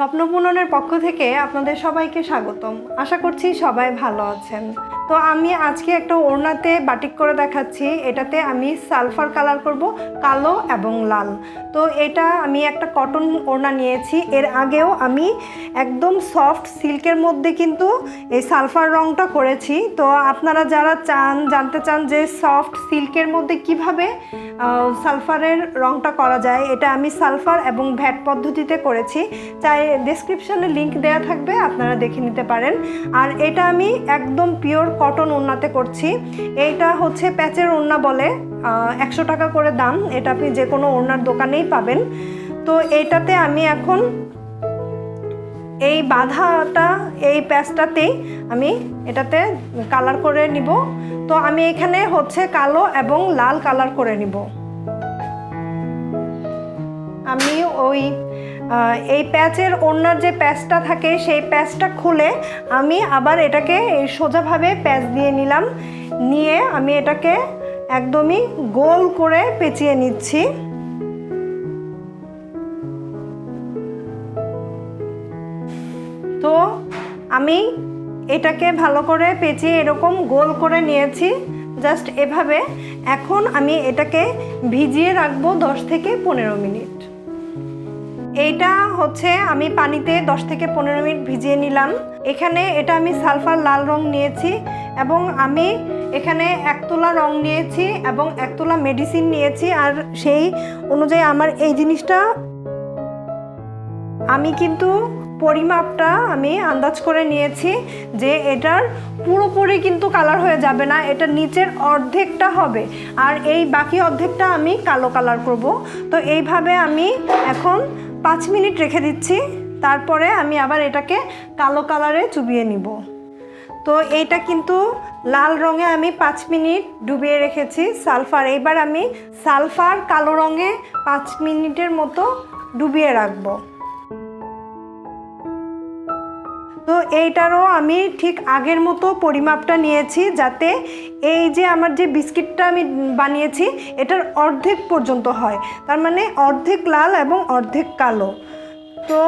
স্বপ্নপূরণের পক্ষ থেকে আপনাদের সবাইকে স্বাগতম। আশা করছি সবাই ভালো আছেন। তো আমি আজকে একটা ওড়নাতে বাটিক করে দেখাচ্ছি। এটাতে আমি সালফার কালার করব, কালো এবং লাল। তো এটা আমি একটা কটন ওড়না নিয়েছি। এর আগেও আমি একদম সফট সিল্কের মধ্যে কিন্তু এই সালফার রংটা করেছি। তো আপনারা যারা চান, জানতে চান যে সফট সিল্কের মধ্যে কীভাবে সালফারের রংটা করা যায়, এটা আমি সালফার এবং ভ্যাট পদ্ধতিতে করেছি। চাই ডেসক্রিপশনে লিঙ্ক দেওয়া থাকবে, আপনারা দেখে নিতে পারেন। আর এটা আমি একদম পিওর কটন ওড়নাতে করছি। এইটা হচ্ছে প্যাচের ওড়না বলে। একশো টাকা করে দাম। এটা আপনি যে কোনো ওড়নার দোকানেই পাবেন। তো এইটাতে আমি এখন এই বাধাটা, এই প্যাচটাতেই আমি এটাতে কালার করে নিব। তো আমি এখানে হচ্ছে কালো এবং লাল কালার করে নিব। আমি ওই এই প্যাচের ওড়নার যে প্যাচটা থাকে, সেই প্যাচটা খুলে আমি আবার এটাকে সোজাভাবে প্যাচ দিয়ে নিলাম। নিয়ে আমি এটাকে একদমই গোল করে পেঁচিয়ে নিচ্ছি। তো আমি এটাকে ভালো করে পেঁচিয়ে এরকম গোল করে নিয়েছি। জাস্ট এভাবে। এখন আমি এটাকে ভিজিয়ে রাখব দশ থেকে পনেরো মিনিট। এইটা হচ্ছে আমি পানিতে 10 থেকে পনেরো মিনিট ভিজিয়ে নিলাম। এখানে এটা আমি সালফার লাল রং নিয়েছি এবং আমি এখানে এক তোলা রং নিয়েছি এবং এক তোলা মেডিসিন নিয়েছি আর সেই অনুযায়ী আমার এই জিনিসটা আমি কিন্তু পরিমাপটা আমি আন্দাজ করে নিয়েছি যে এটার পুরোপুরি কিন্তু কালার হয়ে যাবে না, এটা নিচের অর্ধেকটা হবে আর এই বাকি অর্ধেকটা আমি কালো কালার করব। তো এইভাবে আমি এখন পাঁচ মিনিট রেখে দিচ্ছি, তারপরে আমি আবার এটাকে কালো কালারে চুবিয়ে নিব। তো এইটা কিন্তু লাল রঙে আমি পাঁচ মিনিট ডুবিয়ে রেখেছি সালফার। এইবার আমি সালফার কালো রঙে পাঁচ মিনিটের মতো ডুবিয়ে রাখব। তো এইটারও আমি ঠিক আগের মতো পরিমাপটা নিয়েছি যাতে এই যে আমার যে বিস্কিটটা আমি বানিয়েছি, এটার অর্ধেক পর্যন্ত হয়। তার মানে অর্ধেক লাল এবং অর্ধেক কালো। তো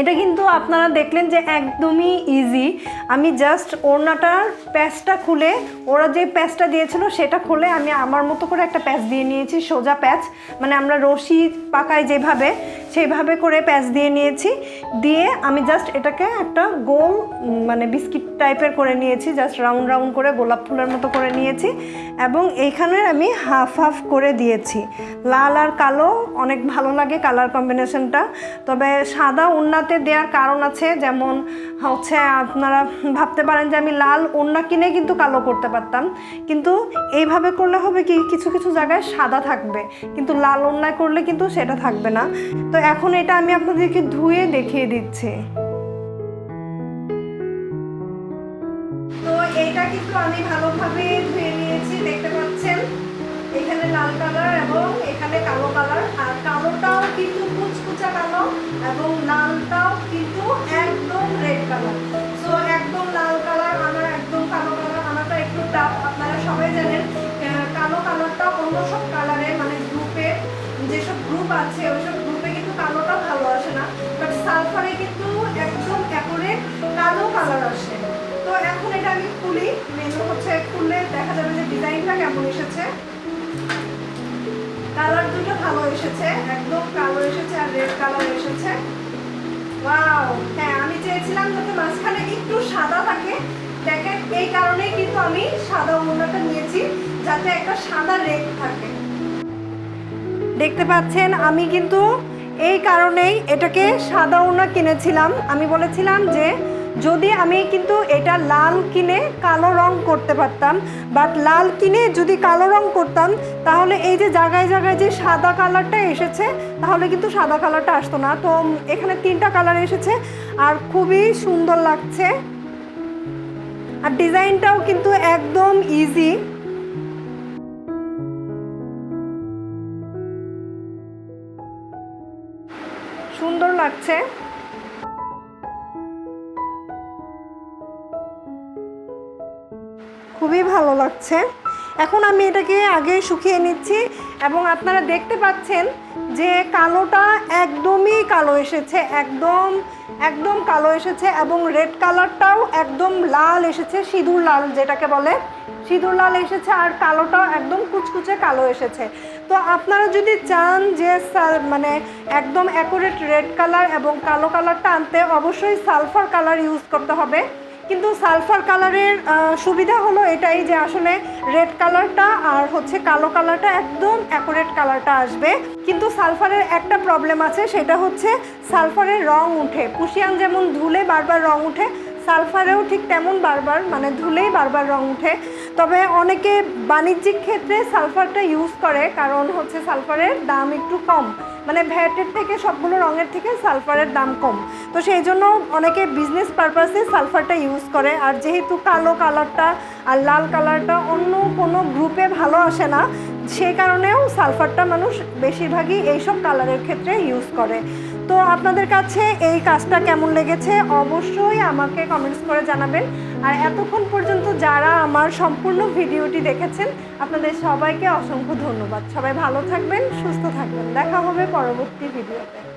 এটা কিন্তু আপনারা দেখলেন যে একদমই ইজি আমি জাস্ট ওড়নাটার প্যাচটা খুলে, ওরা যে প্যাচটা দিয়েছিল সেটা খুলে আমি আমার মতো করে একটা প্যাচ দিয়ে নিয়েছি, সোজা প্যাচ মানে আমরা রশি পাকায় যেভাবে সেইভাবে করে প্যাচ দিয়ে নিয়েছি। দিয়ে আমি জাস্ট এটাকে একটা গোল মানে বিস্কিট টাইপের করে নিয়েছি জাস্ট রাউন্ড রাউন্ড করে গোলাপ ফুলের মতো করে নিয়েছি এবং এইখানে আমি হাফ হাফ করে দিয়েছি। লাল আর কালো অনেক ভালো লাগে কালার কম্বিনেশনটা তবে সাদা ওড়নাতে দেওয়ার কারণ আছে, যেমন হচ্ছে আপনারা ভাবতে পারেন যে আমি লাল ওড়না কিনে কিন্তু কালো করতে পারতাম, কিন্তু এইভাবে করলে হবে কি? কিছু কিছু জায়গায় সাদা থাকবে, কিন্তু লাল ওড়নায় করলে কিন্তু সেটা থাকবে না। তো এখন এটা আমি আপনাদেরকে ধুয়ে দেখিয়ে দিচ্ছি। তো এটা কিন্তু আমি ভালোভাবে ধুয়ে নিয়েছি, দেখতে পাচ্ছেন? এখানে লাল কালার এবং এখানে কালো কালার। আর কালোটাও কিন্তু কুচকুচা কালো এবং লালটাও কিন্তু একদম রেড কালার। গ্রুপ আছে, ওইসব গ্রুপে কিন্তু কালোটা ভালো আসে না বাট সালফারে কিন্তু একদম অ্যাকুরেট কালো কালার আসে। তো এখন এটা আমি খুলি, মেনু হচ্ছে খুললে দেখা যাবে যে ডিজাইনটা কেমন এসেছে। কালার দুটো ভালো এসেছে, একদম কালো এসেছে আর রেড কালার এসেছে। ওয়াও হ্যাঁ আমি চেয়েছিলাম যাতে মাঝখানে একটু সাদা থাকে। দেখেন, এই কারণেই কিন্তু আমি সাদা ওড়নাটা নিয়েছি, যাতে একটা সাদা রেড থাকে। দেখতে পাচ্ছেন, আমি কিন্তু এই কারণেই এটাকে সাদা ওড়না কিনেছিলাম। আমি বলেছিলাম যে যদি আমি কিন্তু এটা লাল কিনে কালো রং করতে পারতাম বাট লাল কিনে যদি কালো রং করতাম, তাহলে এই যে জায়গায় জায়গায় যে সাদা কালারটা এসেছে, তাহলে কিন্তু সাদা কালারটা আসতো না। তো এখানে তিনটা কালার এসেছে, আর খুবই সুন্দর লাগছে। আর ডিজাইনটাও কিন্তু একদম ইজি সুন্দর লাগছে। খুবই ভালো লাগছে। এখন আমি এটাকে আগে শুকিয়ে নিচ্ছি এবং আপনারা দেখতে পাচ্ছেন যে কালোটা একদমই কালো এসেছে, একদম একদম কালো এসেছে এবং রেড কালারটাও একদম লাল এসেছে, সিঁদুর লাল যেটাকে বলে। সিঁদুর লাল এসেছে আর কালোটাও একদম কুচকুচে কালো এসেছে। তো আপনারা যদি চান যে মানে একদম অ্যাকুরেট রেড কালার এবং কালো কালারটা আনতে অবশ্যই সালফার কালার ইউজ করতে হবে। কিন্তু সালফার কালারের সুবিধা হলো এটাই যে আসলে রেড কালারটা আর হচ্ছে কালো কালারটা একদম অ্যাকুরেট কালারটা আসবে। কিন্তু সালফারের একটা প্রবলেম আছে, সেটা হচ্ছে সালফারের রং উঠে। পুষিয়ান যেমন ধুলে বারবার রং উঠে সালফারেও ঠিক তেমন বারবার মানে ধুলেই বারবার রং উঠে। তবে অনেকে বাণিজ্যিক ক্ষেত্রে সালফারটা ইউজ করে, কারণ হচ্ছে সালফারের দাম একটু কম। মানে ভ্যাটের থেকে সবগুলো রঙের থেকে সালফারের দাম কম। তো সেই জন্য অনেকে বিজনেস পারপাসে সালফারটা ইউজ করে। আর যেহেতু কালো কালারটা আর লাল কালারটা অন্য কোনো গ্রুপে ভালো আসে না সেই কারণেও সালফারটা মানুষ বেশিরভাগই এইসব কালারের ক্ষেত্রে ইউজ করে। তো আপনাদের কাছে এই কাজটা কেমন লেগেছে? অবশ্যই আমাকে কমেন্টস করে জানাবেন। আর এতক্ষণ পর্যন্ত যারা আমার সম্পূর্ণ ভিডিওটি দেখেছেন, আপনাদের সবাইকে অসংখ্য ধন্যবাদ। সবাই ভালো থাকবেন, সুস্থ থাকবেন। দেখা হবে পরবর্তী ভিডিওতে।